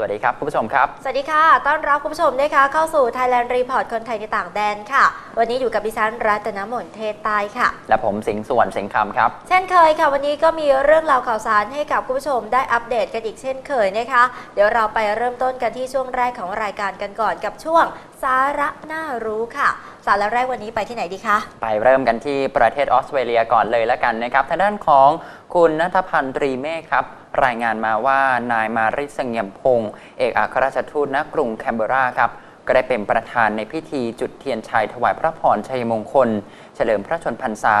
สวัสดีครับคุณผู้ชมครับ สวัสดีค่ะ ต้อนรับคุณผู้ชมนะคะเข้าสู่ Thailand Report คนไทยในต่างแดนค่ะ วันนี้อยู่กับดิฉันรัตนมนเทศใต้ค่ะ และผมสิงห์สวนสิงห์คำครับ เช่นเคยค่ะ วันนี้ก็มีเรื่องราวข่าวสารให้กับคุณผู้ชมได้อัปเดตกันอีกเช่นเคยนะคะ เดี๋ยวเราไปเริ่มต้นกันที่ช่วงแรกของรายการกันก่อนกับช่วงสาระน่ารู้ค่ะ สาระแรกวันนี้ไปที่ไหนดีคะ ไปเริ่มกันที่ประเทศออสเตรเลียก่อนเลยแล้วกันนะครับ ทางด้านของคุณนัทพันธ์ตรีเมฆครับ รายงานมาว่านายมาริสเงียมพงศ์เอกอัครราชทูตณกรุงแคนเบราครับก็ได้เป็นประธานในพิธีจุดเทียนชัยถวายพระพรชัยมงคล เฉลิมพระชนพรรษา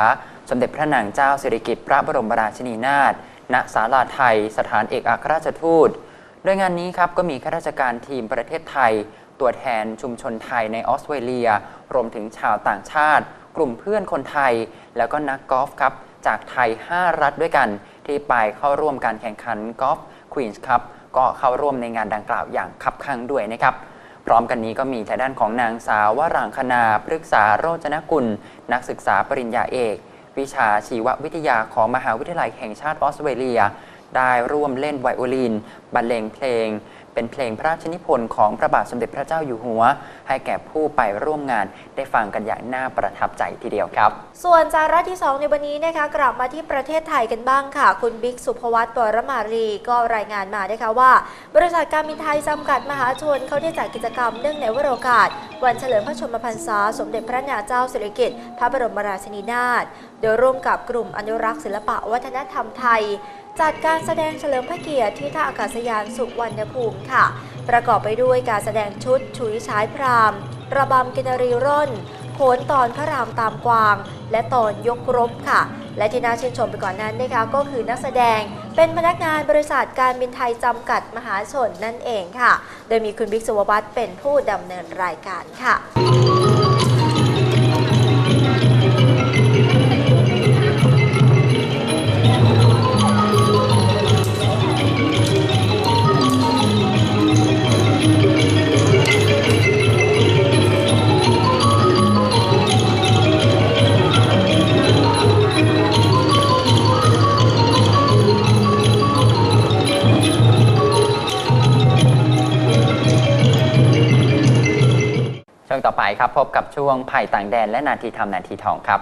สมเด็จพระนางเจ้าสิริกิติ์พระบรมราชินีนาถณศาลาไทย สถานเอกอัครราชทูต โดยงานนี้ครับก็มีข้าราชการทีมประเทศไทย ตัวแทนชุมชนไทยในออสเตรเลีย รวมถึงชาวต่างชาติ กลุ่มเพื่อนคนไทย แล้วก็นักกอล์ฟครับ จากไทย 5 รัฐด้วยกัน ที่ไปเข้าร่วมการแข่งขันกอล์ฟควีนส์ครับก็เข้าร่วมในงานดังกล่าวอย่างคับคั่งด้วยนะครับพร้อมกันนี้ก็มีทางด้านของนางสาววรางคณาพฤกษาโรจนกุล นักศึกษาปริญญาเอก วิชาชีววิทยาของมหาวิทยาลัยแห่งชาติออสเตรเลีย ได้ร่วมเล่นไวโอลินบรรเลงเพลง เป็นเพลงพระราชนิพนธ์ของพระบาทสมเด็จพระเจ้าอยู่หัว ให้แก่ผู้ไปร่วมงาน ได้ฟังกันอย่างน่าประทับใจทีเดียวครับ ส่วนสาระที่ 2 ในวันนี้นะคะกลับมาที่ประเทศไทยกันบ้างค่ะ คุณบิ๊กสุภวัตปรมารีก็รายงานมานะคะว่า บริษัทการบินไทยจำกัดมหาชนเขาได้จัดกิจกรรมเนื่องในวโรกาส วันเฉลิมพระชนมพรรษาสมเด็จพระนางเจ้าสิริกิติ์พระบรมราชินีนาถโดยร่วมกับกลุ่มอนุรักษ์ศิลปะวัฒนธรรมไทย จัดการแสดงเฉลิมพระเกียรติที่ท่าอากาศยานสุวรรณภูมิค่ะ ประกอบไปด้วยการแสดงชุดฉุยฉายพรามระบำกินรีร่นโขนตอนพระรามตามกวาง และตอนยกรบค่ะ และที่น่าชื่นชมไปก่อนนั้นนะคะก็คือนักแสดงเป็นพนักงานบริษัทการบินไทยจำกัดมหาชนนั่นเองค่ะ โดยมีคุณบิ๊กสุวัตเป็นผู้ดำเนินรายการค่ะ งต่อไปครับ พบกับช่วงไผ่ต่างแดนและนาทีทำนาทีทองครับ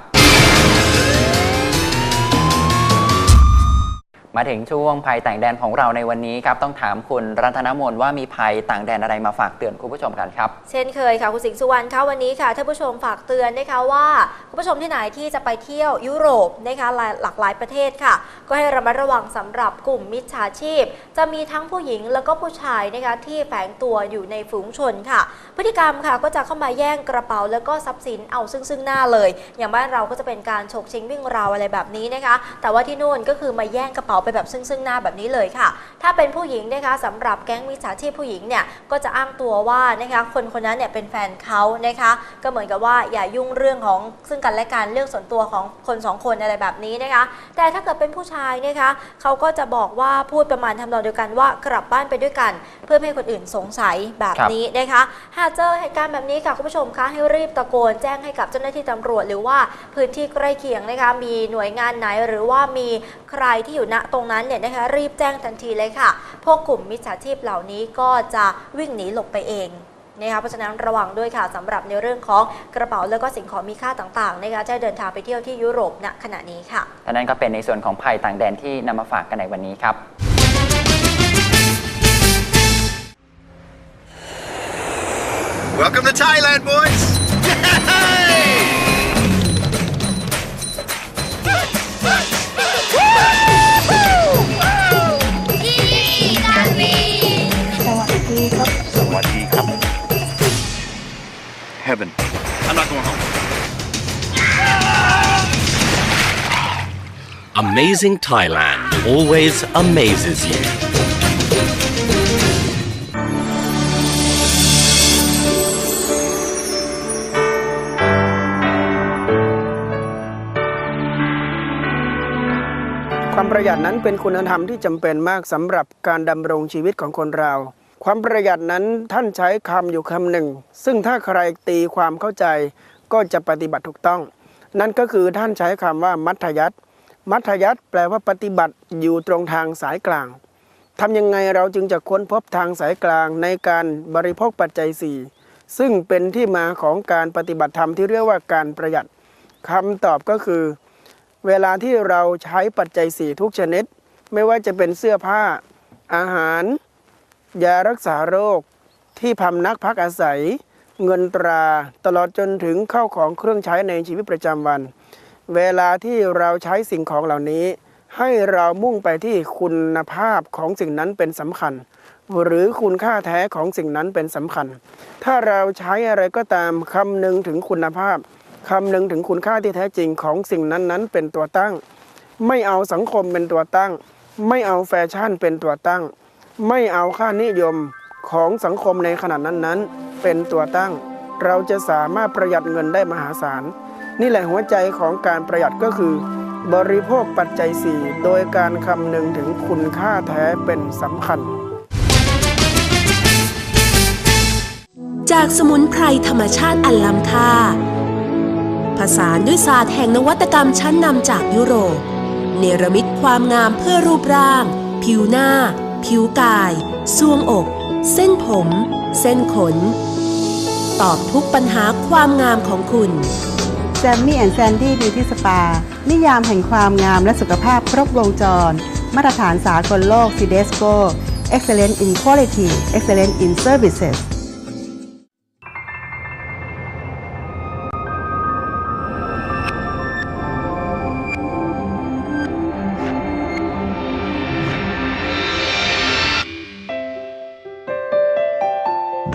มาถึงช่วงภัยต่างแดนของเราในวันนี้ครับ ต้องถามคุณรัตนมนว่ามีภัยต่างแดนอะไรมาฝากเตือนคุณผู้ชมกันครับ เช่นเคยค่ะคุณสิงห์สุวรรณคะวันนี้ค่ะท่านผู้ชมฝากเตือนนะคะว่า คุณผู้ชมที่ไหนที่จะไปเที่ยวยุโรปนะคะหลายหลากหลายประเทศค่ะ ก็ให้ระมัดระวังสำหรับกลุ่มมิจฉาชีพ จะมีทั้งผู้หญิงแล้วก็ผู้ชายนะคะที่แฝงตัวอยู่ในฝูงชนค่ะ พฤติกรรมค่ะก็จะเข้ามาแย่งกระเป๋าแล้วก็ทรัพย์สินเอาซึ่งซึ่งหน้าเลย อย่างบ้านเราก็จะเป็นการฉกชิงวิ่งราวอะไรแบบนี้นะคะ แต่ว่าที่นู่นก็คือมาแย่งกระเป๋าไปแบบซึ่งซึ่งหน้าแบบนี้เลยค่ะ ถ้าเป็นผู้หญิงนะคะสำหรับแก๊งมิจฉาชีพผู้หญิงเนี่ยก็จะอ้างตัวว่านะคะคนคนนั้นเนี่ยเป็นแฟนเขานะคะ ก็เหมือนกับว่าอย่ายุ่งเรื่องของซึ่งกันและกันเรื่องส่วนตัวของคนสองคนอะไรแบบนี้นะคะ แต่ถ้าเกิดเป็นผู้ชายนะคะเขาก็จะบอกว่าพูดประมาณทำนองเดียวกันว่ากลับบ้านไปด้วยกัน เพื่อไม่ให้คนอื่นสงสัยแบบนี้นะคะ หากเจอเหตุการณ์แบบนี้ค่ะคุณผู้ชมคะให้รีบตะโกนแจ้งให้กับเจ้าหน้าที่ตำรวจ หรือว่าพื้นที่ใกล้เคียงนะคะ มีหน่วยงานไหนหรือว่ามีใครที่อยู่ณตรงนั้นเนี่ยนะคะ รีบแจ้งทันทีเลยค่ะ พวกกลุ่มมิจฉาชีพเหล่านี้ก็จะวิ่งหนีหลบไปเอง นะคะเพราะฉะนั้นระวังด้วยค่ะสำหรับในเรื่องของกระเป๋าแล้วก็สิ่งของมีค่าต่างๆนะคะจะเดินทางไปเที่ยวที่ยุโรปณขณะนี้ค่ะและนั่นก็เป็นในส่วนของภัยต่างแดนที่นำมาฝากกันในวันนี้ครับ Welcome to Thailand, boys! Sawadee krap. Heaven. I'm not going home. Amazing Thailand always amazes you. ความประหยัดนั้นเป็นคุณธรรมที่จำเป็นมากสำหรับการดำรงชีวิตของคนเรา ความประหยัดนั้นท่านใช้คำอยู่คำหนึ่ง ซึ่งถ้าใครตีความเข้าใจก็จะปฏิบัติถูกต้อง นั่นก็คือท่านใช้คำว่ามัธยัตมัธยัตแปลว่าปฏิบัติอยู่ตรงทางสายกลางทำยังไงเราจึงจะค้นพบทางสายกลางในการบริโภคปัจจัย 4 ซึ่งเป็นที่มาของการปฏิบัติธรรมที่เรียกว่าการประหยัดคำตอบก็คือ เวลาที่เราใช้ปัจจัย 4 ทุกชนิด ไม่ว่าจะเป็นเสื้อผ้า อาหาร ยารักษาโรค ที่พำนักพักอาศัย เงินตราตลอดจนถึงเข้าของเครื่องใช้ในชีวิตประจำวัน เวลาที่เราใช้สิ่งของเหล่านี้ ให้เรามุ่งไปที่คุณภาพของสิ่งนั้นเป็นสำคัญ หรือคุณค่าแท้ของสิ่งนั้นเป็นสำคัญ ถ้าเราใช้อะไรก็ตามคำนึงถึงคุณภาพคำนึงถึงคุณค่าที่แท้จริงของสิ่งนั้นๆ เป็นตัวตั้ง ไม่เอาสังคมเป็นตัวตั้ง ไม่เอาแฟชั่นเป็นตัวตั้ง ไม่เอาค่านิยมของสังคมในขณะนั้นๆ เป็นตัวตั้ง เราจะสามารถประหยัดเงินได้มหาศาล นี่แหละหัวใจของการประหยัดก็คือ บริโภคปัจจัย 4 โดยการคำนึงถึงคุณค่าแท้เป็นสำคัญ จากสมุนไพรธรรมชาติอันล้ำค่า ผสานด้วยศาสตร์แห่งนวัตกรรมชั้นนำจากยุโรป เนรมิตความงามเพื่อรูปร่าง ผิวหน้า ผิวกายซวงอก เส้นผม เส้นขน ตอบทุกปัญหาความงามของคุณ แซมมี่แอนด์แซนดี้บิวตี้สปา นิยามแห่งความงามและสุขภาพครบวงจร มาตรฐานสากลโลกซีเดสโก Excellent in Quality Excellent in Services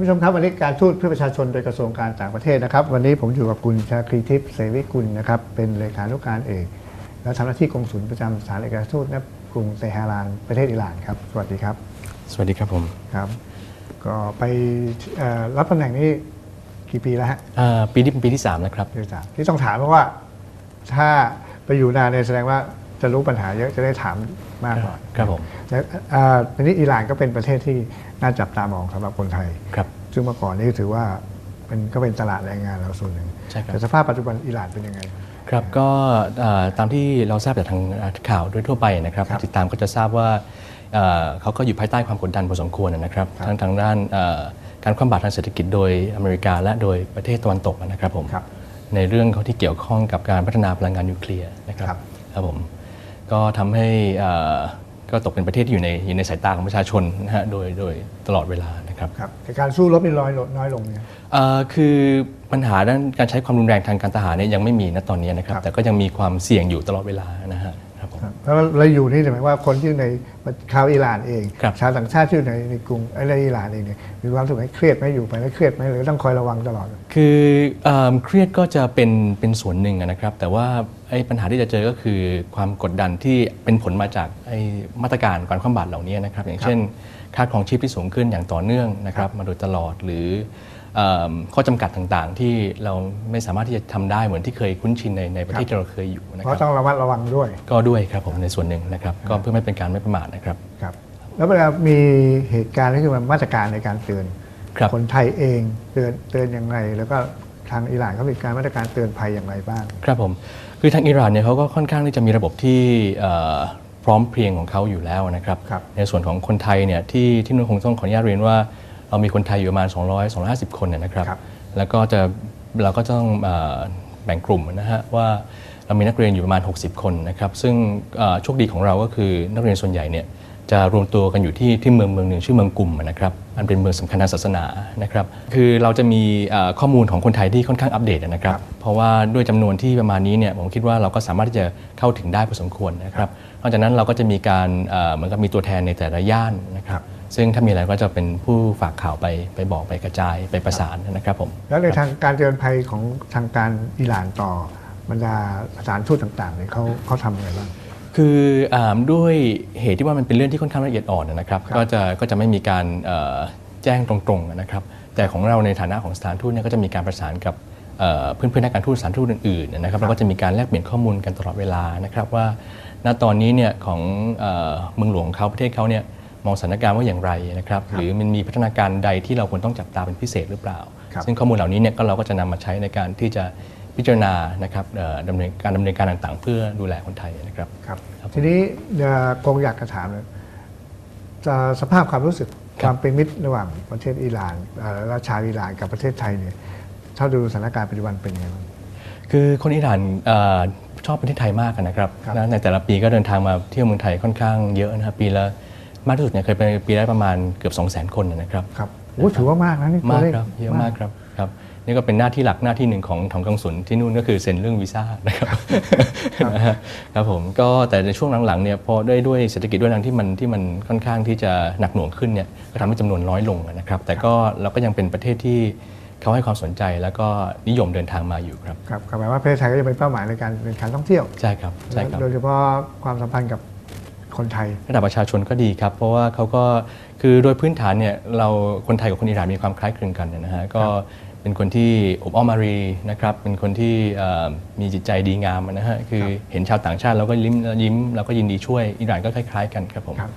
านผู้ชมครับวันนี้การทูตเพื่อประชาชนโดยกระทรวงการต่างประเทศนะครับ วันนี้ผมอยู่กับคุณชาครีทิพย์เสวิกุลนะครับเป็นเลขานุการเอกและทำหน้าที่กงสุลประจำสถานเอกอัครราชทูตณกรุงเตหะรานประเทศอิหร่านครับสวัสดีครับ สวัสดีครับผมครับ ก็ไปเอ่อรับตำแหน่งนี้กี่ปีแล้วฮะอ่าปีนี้เป็นปีที่3นะครับที่สามที่ต้องถามเพราะว่า ถ้าไปอยู่นานเนี่ยแสดงว่าจะรู้ปัญหาเยอะจะได้ถาม มากกว่าครับผมแล้วเอ่อทีนี้อิหร่านก็เป็นประเทศที่น่าจับตามองสำหรับคนไทยครับซึ่งเมื่อก่อนนี่ถือว่าเป็นก็เป็นตลาดแรงงานเราส่วนหนึ่งใช่ครับแต่สภาพปัจจุบันอิหร่านเป็นยังไงครับก็อ่าตามที่เราทราบจากทางข่าวโดยทั่วไปนะครับครับติดตามก็จะทราบว่าเอ่อเขาก็อยู่ภายใต้ความกดดันพอสมควรนะครับครับทั้งทางด้านเอ่อการคว่ำบาตรทางเศรษฐกิจโดยอเมริกา และโดยประเทศตะวันตกนะครับผมครับในเรื่องเขาที่เกี่ยวข้องกับการพัฒนาพลังงานนิวเคลียร์นะครับครับครับผม ก็ทำให้เอ่อก็ตกเป็นประเทศที่อยู่ในอยู่ในสายตาของประชาชนนะฮะโดยโดยตลอดเวลานะครับครับแต่การสู้รบนี่น้อยลงน้อยลงเนี่ยเอ่อคือปัญหาด้านการใช้ความรุนแรงทางการทหารเนี่ยยังไม่มีณตอนนี้นะครับครับ แต่ก็ยังมีความเสี่ยงอยู่ตลอดเวลานะฮะครับผมครับเพราะว่าเราอยู่นี่หมายว่าคนที่อยู่ในชาวอิหร่านเองครับชาวต่างชาติที่อยู่ในในกรุงไอ้ในอิหร่านเองเนี่ยมีความรู้สึกไหมเครียดไหมอยู่ไปแล้วเครียดไหมหรือต้องคอยระวังตลอด คือเอิ่มเครียดก็จะเป็นเป็นส่วนหนึ่งอะนะครับ แต่ว่า ไอ้ปัญหาที่จะเจอก็คือความกดดันที่เป็นผลมาจากไอ้มาตรการการคว่ำบาตรเหล่านี้นะครับ อย่างเช่น ค่าครองชีพที่สูงขึ้นอย่างต่อเนื่องนะครับ มาโดยตลอดหรือเอิ่มข้อจำกัดต่างๆ ที่เราไม่สามารถที่จะทำได้เหมือนที่เคยคุ้นชินในในประเทศที่เราเคยอยู่นะเพครัราะต้บองระมัดระวังด้วย ก็ด้วยครับผมในส่วนหนึ่งนะครับ ก็เพื่อไม่เป็นการไม่ประมาทนะครับครับ แล้วเวลามีเหตุการณ์ที่คือมันมาตรการในการเตือนครับคนไทยเองเตือนเตือนยังไงแล้วก็ทางอิหร่านเขามีการมาตรการเตือนภัยอย่างไรบ้าง ครับผม คือทางอิหร่านเนี่ยเขาก็ค่อนข้างที่จะมีระบบที่เอ่อพร้อมเพรียงของเขาอยู่แล้วนะครับครับในส่วนของคนไทยเนี่ยที่ที่นุ่นคงต้องขออนุญาตเรียนว่า เรามีคนไทยอยู่ประมาณ 200 250 คนเนยนะครับครับแล้วก็จะเราก็ต้องเอ่อแบ่งกลุ่มนะฮะว่าเรามีนักเรียนอยู่ประมาณ 60 คนนะครับซึ่งเอ่อโชคดีของเราก็คือนักเรียนส่วนใหญ่เนี่ย จะรวมตัวกันอยู่ที่ที่เมืองเมืองหนึ่งชื่อเมืองกลุ่มนะครับอันเป็นเมืองสำคัญทางศาสนานะครับคือเราจะมีเอ่อข้อมูลของคนไทยที่ค่อนข้างอัปเดตนะครับ เพราะว่าด้วยจำนวนที่ประมาณนี้เนี่ยผมคิดว่าเราก็สามารถที่จะเข้าถึงได้พอสมควรนะครับนอกจากนั้นเราก็จะมีการเอ่อเหมือนกับมีตัวแทนในแต่ละย่านนะครับซึ่งถ้ามีอะไรก็จะเป็นผู้ฝากข่าวไปไปบอกไปกระจายไปประสานนะครับผมแล้วในทางการเตือนภัยของทางการอิหร่านต่อบรรดาสถานทูตต่างๆเนี่ยเขาเขาทำอะไรบ้าง คืออาด้วยเหตุที่ว่ามันเป็นเรื่องที่ค่อนข้างละเอียดอ่อนนะครับครับก็จะก็จะไม่มีการเอ่อแจ้งตรงๆนะครับแต่ของเราในฐานะของสถานทูตเนี่ยก็จะมีการประสานกับเอ่อเพื่อนๆนักการทูตสถานทูตอื่นๆนะครับแล้วก็จะมีการแลกเปลี่ยนข้อมูลกันตลอดเวลานะครับว่า ณตอนนี้เนี่ยของเอ่อเมืองหลวงของเขาประเทศเขาเนี่ยมองสถานการณ์ว่าอย่างไรนะครับหรือมันมีพัฒนาการใดที่เราควรต้องจับตาเป็นพิเศษหรือเปล่าครับซึ่งข้อมูลเหล่านี้เนี่ยก็เราก็จะนำมาใช้ในการที่จะ พิจารณานะครับเอ่อดำเนินการดำเนินการต่างๆ เพื่อดูแลคนไทยนะครับครับครับทีนี้เอ่อกงอยากจะถามเลยจะสภาพความรู้สึกความเป็นมิตรระหว่างประเทศอิหร่านเอ่อและชาวอิหร่านกับประเทศไทยเนี่ยถ้าดูสถานการณ์ปัจจุบันเป็นยังไงบ้างคือคนอิหร่านเอ่อชอบประเทศไทยมากนะครับครับนะในแต่ละปีก็เดินทางมาเที่ยวเมืองไทยค่อนข้างเยอะนะครับปีละมากที่สุดเนี่ยเคยไปปีละประมาณเกือบ 2 0 0 0 0 0 คนนะครับครับโอ้ถือว่ามากนะนี่ตัวมากเลขครับเยอะมากครับครับ นี่ก็เป็นหน้าที่หลักหน้าที่หนึ่งของของกองสุลที่นู่นก็คือเซ็นเรื่องวีซ่านะครับนะฮะครับผมก็แต่ในช่วงหลังๆเนี่ยพอด้วยด้วยเศรษฐกิจด้วยทางที่มันที่มันค่อนข้างที่จะหนักหน่วงขึ้นเนี่ยก็ทำให้จำนวนน้อยลงนะครับแต่ก็เราก็ยังเป็นประเทศที่เขาให้ความสนใจแล้วก็นิยมเดินทางมาอยู่ครับครับหมายว่าประเทศไทยก็จะเป็นเป้าหมายในการเป็นการท่องเที่ยวใช่ครับใช่ครับโดยเฉพาะความสัมพันธ์กับคนไทยระดับประชาชนก็ดีครับ เพราะว่าเขาก็คือโดยพื้นฐานเนี่ยเราคนไทยกับคนอิหร่านมีความคล้ายคลึงกันนะฮะก็ เป็นคนที่อบอ้อมอารีนะครับ เป็นคนที่เอ่อมีจิตใจดีงามนะฮะ คือเห็นชาวต่างชาติเราก็ยิ้มยิ้มเราก็ยินดีช่วย อิหร่านก็คล้าย ๆ กันครับผมครับ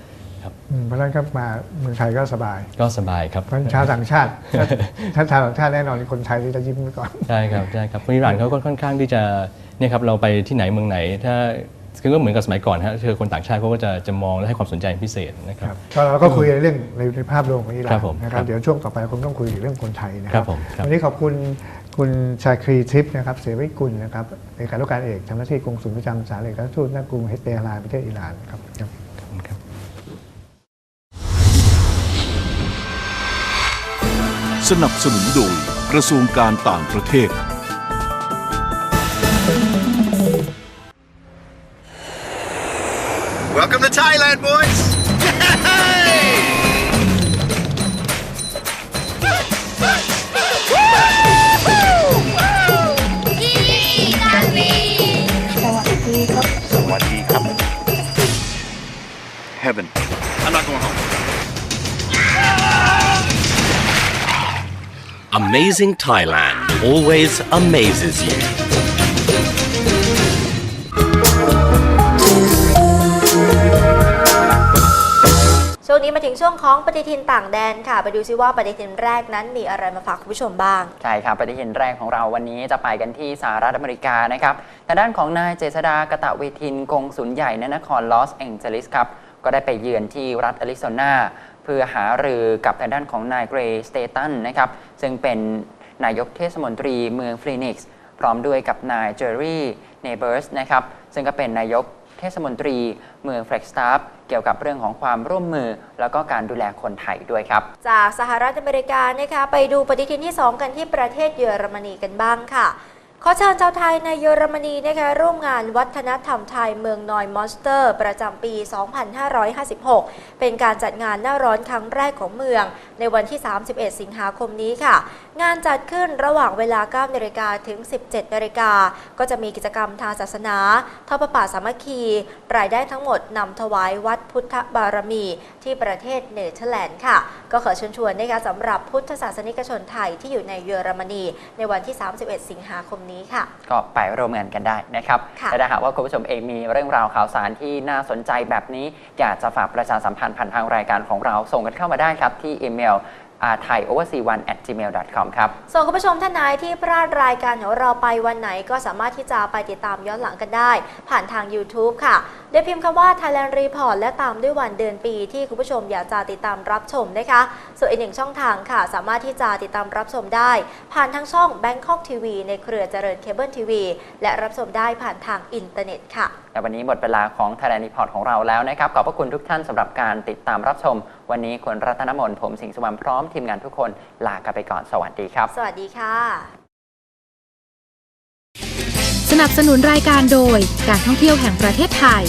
ครับอืมเพราะฉะนั้นก็มาเมืองไทยก็สบาย ก็สบายครับเพราะฉะนั้นชาวต่างชาติถ้าถ้าชาวต่างชาติแน่นอนคนไทยที่จะยิ้มไว้ก่อน ใช่ครับ ใช่ครับ คนอิหร่านเขาก็ค่อนข้างที่จะเนี่ยครับเราไปที่ไหนเมืองไหนถ้า คือก็เหมือนกับสมัยก่อนฮะคือคนต่างชาติเขาก็จะจะมองและให้ความสนใจเป็นพิเศษนะครับ ก็เราก็คุยในเรื่องในในภาพรวมของอิหร่าครันบผมนะคครัรับบเดี๋ยวช่วงต่อไปคงต้องคุยเรื่องคนไทยนะคครัรับบผมครับ วันนี้ขอบคุณคุณชาครีทิพย์นะครับเสวิกุลนะครับเลขานุการเอกทำหน้าที่กงสุลประจำสถานเอกอัครราชทูตณกรุงเฮเตฮารานประเทศอิหร่านครับครับ ขอบคุณครับ สนับสนุนโดยกระทรวงการต่างประเทศ Amazing Thailand always amazes you. ช่วงนี้มาถึงช่วงของปฏิทินต่างแดนค่ะ ไปดูซิว่าปฏิทินแรกนั้นมีอะไรมาฝากคุณผู้ชมบ้าง ใช่ครับปฏิทินแรกของเราวันนี้จะไปกันที่สหรัฐอเมริกานะครับทางด้านของนายเจษดากะตะเวทินกงสุลใหญ่ในนครลอสแองเจลิสครับก็ได้ไปเยือนที่รัฐแอริโซนา เพื่อหารือกับทางด้านของนายเกรย์สเตตันนะครับซึ่งเป็นนายกเทศมนตรีเมืองฟีนิกซ์พร้อมด้วยกับนายเจอรี่เนเบิร์สนะครับซึ่งก็เป็นนายกเทศมนตรีเมืองเฟลกสตาฟเกี่ยวกับเรื่องของความร่วมมือ แล้วก็การดูแลคนไทยด้วยครับ จากสหรัฐอเมริกานะคะไปดูปฏิทินที่ 2 กันที่ประเทศเยอรมนีกันบ้างค่ะ ขอเชิญชาวไทยในเยอรมนีนะคะร่วมงานวัฒนธรรมไทยเมืองนอยมอนสเตอร์ ประจำปี 2556 เป็นการจัดงานหน้าร้อนครั้งแรกของเมือง ในวันที่ 31 สิงหาคมนี้ค่ะ งานจัดขึ้นระหว่างเวลา 9นาฬิกาถึง 17นาฬิกาก็จะมีกิจกรรมทางศาสนาทอประป่าสามัคคี รายได้ทั้งหมดนำถวายวัดพุทธบารมีที่ประเทศเนเธอร์แลนด์ค่ะ ก็ขอเชิญชวนนะคะสำหรับพุทธศาสนิกชนไทยที่อยู่ในเยอรมนี ในวันที่ 31 สิงหาคมนี้ค่ะ ก็ไปร่วมงานกันได้นะครับค่ะและถ้าหากว่าคุณผู้ชมเองมีเรื่องราวข่าวสารที่น่าสนใจแบบนี้ อยากจะฝากประชาสัมพันธ์ผ่านทางรายการของเราส่งกันเข้ามาได้ครับที่อีเมล t h a i o v e r c 1 at gmail com ครับ ส่วนคุณผู้ชมท่านไหนที่พลาดรายการของเราไปวันไหนก็สามารถที่จะไปติดตามย้อนหลังกันได้ ผ่านทาง YouTube ค่ะ โดยพิมพ์คำว่า Thailand Report และตามด้วยวันเดือนปีที่คุณผู้ชมอยากจะติดตามรับชมนะคะ ส่วนอีกหนึ่งช่องทางค่ะ สามารถที่จะติดตามรับชมได้ ผ่านทางช่อง Bangkok TV ในเครือเจริญเคเบิลทีวีและรับชมได้ผ่านทางอินเทอร์เน็ตค่ะและวันนี้หมดเวลาของ Thailand Report ของเราแล้วนะครับ ขอบพระคุณทุกท่านสำหรับการติดตามรับชม วันนี้คุณรัตนมนต์ผมสิงห์สุวรรณพร้อมทีมงานทุกคนลากันไปก่อนสวัสดีครับ สวัสดีค่ะส สนับสนุนรายการโดยการท่องเที่ยวแห่งประเทศไทย